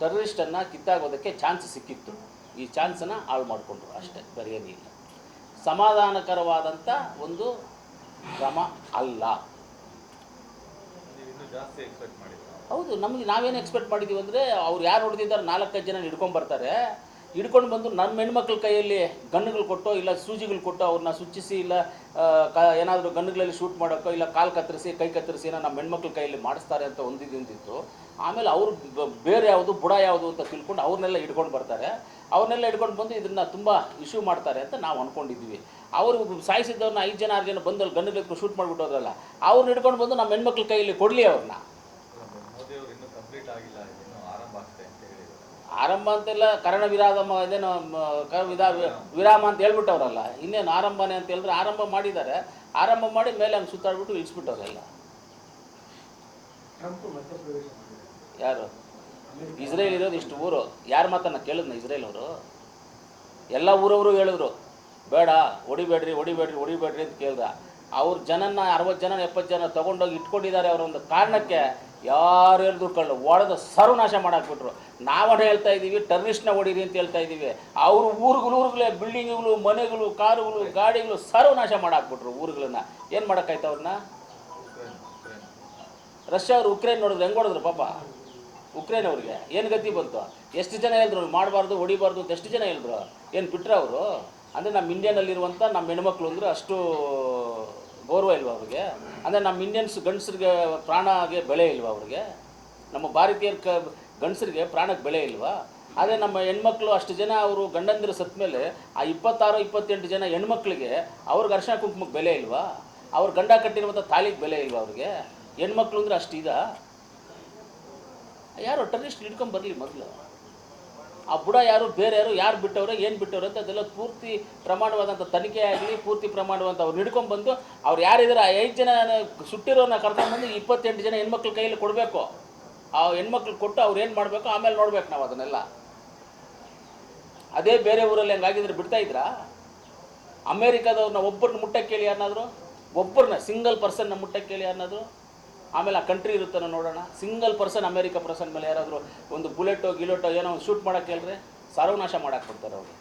ಟೆರರಿಸ್ಟನ್ನು ಕಿತ್ತಾಗೋದಕ್ಕೆ chance ಸಿಕ್ಕಿತ್ತು. ಈ ಚಾನ್ಸನ್ನು ಹಾಳು ಮಾಡಿಕೊಂಡ್ರು ಅಷ್ಟೇ ಬೇರೆ ಇಲ್ಲ. ಸಮಾಧಾನಕರವಾದಂಥ ಒಂದು ಕ್ರಮ ಅಲ್ಲ. ಹೌದು ನಮಗೆ ನಾವೇನು ಎಕ್ಸ್ಪೆಕ್ಟ್ ಮಾಡಿದ್ದೀವಿ ಅಂದರೆ ಅವ್ರು ಯಾರು ಹೊಡೆದಿದ್ದಾರೆ ನಾಲ್ಕೈದು ಜನ ಹಿಡ್ಕೊಂಡು ಬರ್ತಾರೆ. ಹಿಡ್ಕೊಂಡು ಬಂದು ನಮ್ಮ ಹೆಣ್ಮಕ್ಳ ಕೈಯಲ್ಲಿ ಗನ್ನುಗಳು ಕೊಟ್ಟು ಇಲ್ಲ ಸೂಜಿಗಳು ಕೊಟ್ಟು ಅವ್ರನ್ನ ಸುಚ್ಚಿಸಿ ಇಲ್ಲ ಕ, ಏನಾದರೂ ಗನ್ನುಗಳಲ್ಲಿ ಶೂಟ್ ಮಾಡೋಕ್ಕೋ ಇಲ್ಲ ಕಾಲು ಕತ್ತರಿಸಿ, ಕೈ ಕತ್ತರಿಸಿ ಏನೋ ನಮ್ಮ ಹೆಣ್ಮಕ್ಳ ಕೈಯಲ್ಲಿ ಮಾಡಿಸ್ತಾರೆ ಅಂತ ಒಂದಿದ್ದಿಂದಿತ್ತು. ಆಮೇಲೆ ಅವರು ಬೇರೆ ಯಾವುದು, ಬುಡ ಯಾವುದು ಅಂತ ತಿಳ್ಕೊಂಡು ಅವ್ರನ್ನೆಲ್ಲ ಹಿಡ್ಕೊಂಡು ಬರ್ತಾರೆ. ಅವ್ರನ್ನೆಲ್ಲ ಹಿಡ್ಕೊಂಡು ಬಂದು ಇದನ್ನು ತುಂಬ ಇಶ್ಯೂ ಮಾಡ್ತಾರೆ ಅಂತ ನಾವು ಅಂದ್ಕೊಂಡಿದ್ವಿ ಅವರು ಸಾಯಿಸಿದ್ದವ್ರನ್ನ ಐದು ಜನ, ಆರು ಜನ ಬಂದು ಅಲ್ಲಿ ಗನ್ನುಗಳು ಶೂಟ್ ಮಾಡಿಬಿಟ್ಟೋದ್ರಲ್ಲ ಅವ್ರನ್ನ ಹಿಡ್ಕೊಂಡು ಬಂದು ನಮ್ಮ ಹೆಣ್ಮಕ್ಳ ಕೈಯಲ್ಲಿ ಕೊಡಲಿ ಅವ್ರನ್ನ ಆರಂಭ ಅಂತೆಲ್ಲ ಕರ್ಣ ವಿರಾಮ ಇದೇನು ವಿಧಾ ವಿರಾಮ ಅಂತ ಹೇಳ್ಬಿಟ್ಟವ್ರಲ್ಲ. ಇನ್ನೇನು ಆರಂಭನೇ ಅಂತ ಹೇಳಿದ್ರೆ ಆರಂಭ ಮಾಡಿದ್ದಾರೆ. ಆರಂಭ ಮಾಡಿ ಮೇಲೆ ಹಂಗೆ ಸುತ್ತಾಡ್ಬಿಟ್ಟು ಇಳಿಸ್ಬಿಟ್ಟವ್ರೆಲ್ಲ. ಯಾರು? ಇಸ್ರೇಲ್ ಇರೋದು ಇಷ್ಟು ಊರು. ಯಾರು ಮಾತನ್ನ ಕೇಳಿದ್ನ ಇಸ್ರೇಲ್ ಅವರು? ಎಲ್ಲ ಊರವರು ಹೇಳಿದ್ರು. ಬೇಡ ಹೊಡಿಬೇಡ್ರಿ ಹೊಡಿಬೇಡ್ರಿ ಹೊಡಿಬೇಡ್ರಿ ಅಂತ ಕೇಳ್ದ. ಅವ್ರ ಜನನ ಅರವತ್ತು ಜನ ಎಪ್ಪತ್ತು ಜನ ತೊಗೊಂಡೋಗಿ ಇಟ್ಕೊಂಡಿದ್ದಾರೆ ಅವರೊಂದು ಕಾರಣಕ್ಕೆ ಯಾರು ಹೇಳಿದ್ರು ಕಳ್ಳು ಒಡೆದು ಸರ್ವನಾಶ ಮಾಡಾಕ್ಬಿಟ್ರು. ನಾವೇ ಹೇಳ್ತಾ ಇದ್ದೀವಿ ಟರ್ನಿಸ್ಟ್ನ ಹೊಡೀರಿ ಅಂತ ಹೇಳ್ತಾ ಇದ್ದೀವಿ. ಅವರು ಊರುಗಳು, ಊರುಗಳೇ, ಬಿಲ್ಡಿಂಗ್ಗಳು, ಮನೆಗಳು, ಕಾರುಗಳು, ಗಾಡಿಗಳು ಸರ್ವನಾಶ ಮಾಡಾಕ್ಬಿಟ್ರು ಊರುಗಳನ್ನ. ಏನು ಮಾಡೋಕ್ಕಾಯ್ತು ಅವ್ರನ್ನ? ರಷ್ಯಾ ಅವರು ಉಕ್ರೇನ್ ನೋಡಿದ್ರು ಹೆಂಗೆ ಹೊಡೆದ್ರು ಪಾಪ? ಉಕ್ರೇನ್ ಅವ್ರಿಗೆ. ಏನು ಗತಿ ಬಂತು? ಎಷ್ಟು ಜನ ಹೇಳಿದ್ರು, ಮಾಡಬಾರ್ದು, ಹೊಡಿಬಾರ್ದು ಅಂತ ಎಷ್ಟು ಜನ ಹೇಳಿದ್ರು? ಏನು ಬಿಟ್ರೆ ಅವರು? ಅಂದರೆ ನಮ್ಮ ಇಂಡಿಯಾನಲ್ಲಿರುವಂಥ ನಮ್ಮ ಹೆಣ್ಮಕ್ಳು ಅಂದರೆ ಅಷ್ಟು ಗೌರವ ಇಲ್ವಾ ಅವ್ರಿಗೆ? ಅಂದರೆ ನಮ್ಮ ಇಂಡಿಯನ್ಸ್ ಗಂಡಸರಿಗೆ ಪ್ರಾಣಗೆ ಬೆಲೆ ಇಲ್ವಾ ಅವ್ರಿಗೆ? ನಮ್ಮ ಭಾರತೀಯರ ಕ ಗಂಡಸರಿಗೆ ಪ್ರಾಣಕ್ಕೆ ಬೆಲೆ ಇಲ್ವಾ? ಆದರೆ ನಮ್ಮ ಹೆಣ್ಮಕ್ಳು ಅಷ್ಟು ಜನ ಅವರು ಗಂಡಂದಿರು ಸತ್ತ ಮೇಲೆ ಆ ಇಪ್ಪತ್ತಾರು, ಇಪ್ಪತ್ತೆಂಟು ಜನ ಹೆಣ್ಮಕ್ಳಿಗೆ ಅವ್ರಿಗೆ ಅರ್ಶನ ಕುಂಕುಮಕ್ಕೆ ಬೆಲೆ ಇಲ್ವಾ? ಅವ್ರ ಗಂಡ ಕಟ್ಟಿರುವಂಥ ತಾಲಿಗೆ ಬೆಲೆ ಇಲ್ವಾ ಅವ್ರಿಗೆ? ಹೆಣ್ಮಕ್ಳು ಅಂದರೆ ಅಷ್ಟು ಇದಾ? ಯಾರು ಹಿಡ್ಕೊಂಡು ಬರಲಿ ಮೊದಲು. ಆ ಬುಡ ಯಾರು, ಬೇರೆ ಯಾರು ಯಾರು ಬಿಟ್ಟವ್ರೆ, ಏನು ಬಿಟ್ಟವ್ರೆ ಅಂತ ಅದೆಲ್ಲ ಪೂರ್ತಿ ಪ್ರಮಾಣವಾದಂಥ ತನಿಖೆ ಆಗಲಿ, ಪೂರ್ತಿ ಪ್ರಮಾಣವಂತ ಅವ್ರು ಹಿಡ್ಕೊಂಬಂದು ಅವ್ರು ಯಾರಿದ್ದಾರೆ ಆ ಐದು ಜನ ಸುಟ್ಟಿರೋನ ಕರ್ಕೊಂಡ್ಬಂದು ಇಪ್ಪತ್ತೆಂಟು ಜನ ಹೆಣ್ಮಕ್ಳ ಕೈಯಲ್ಲಿ ಕೊಡಬೇಕು. ಆ ಹೆಣ್ಮಕ್ಳು ಕೊಟ್ಟು ಅವ್ರು ಏನು ಮಾಡಬೇಕು, ಆಮೇಲೆ ನೋಡ್ಬೇಕು ನಾವು ಅದನ್ನೆಲ್ಲ. ಅದೇ ಬೇರೆ ಊರಲ್ಲಿ ಹಂಗಾಗಿದ್ರೆ ಬಿಡ್ತಾ ಇದ್ರಾ? ಅಮೇರಿಕಾದವ್ರನ್ನ ಒಬ್ಬರನ್ನ ಮುಟ್ಟಕ್ಕೆ ಕೇಳಿ ಯಾರನ್ನಾದ್ರು ಒಬ್ಬರನ್ನ ಸಿಂಗಲ್ ಪರ್ಸನ್ನ ಮುಟ್ಟಕ್ಕೆ ಕೇಳಿ ಯಾರನ್ನಾದ್ರು ಆಮೇಲೆ ಆ ಕಂಟ್ರಿ ಇರುತ್ತಾನೆ ನೋಡೋಣ. ಸಿಂಗಲ್ ಪರ್ಸನ್ ಅಮೇರಿಕ ಪರ್ಸನ್ ಮೇಲೆ ಯಾರಾದರೂ ಒಂದು ಬುಲೆಟೋ, ಗಿಲೆಟೋ ಏನೋ ಒಂದು ಶೂಟ್ ಮಾಡೋಕ್ಕೆ ಹೇಳಿದ್ರೆ ಸರ್ವನಾಶ ಮಾಡಕ್ಕೆ ಬಿಡ್ತಾರೆ ಅವರು.